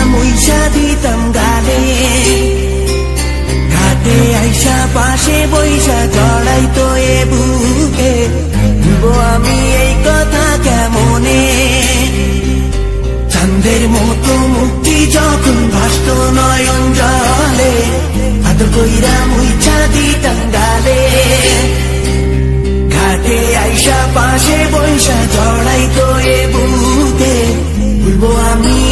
amoy sa ditanggalin Hati ay sa pashe boy চড়াই তো এ বুকে। ভুলবো আমি এই কথা কেমনে? চাঁদের মতো মুক্তি যখন ভাসত নয়ন জলে, আদর কইরা মুইছা দিতাম গালে ঘাটে আইসা পাশে বৈশা জড়াই তো এ বুকে। ভুলবো আমি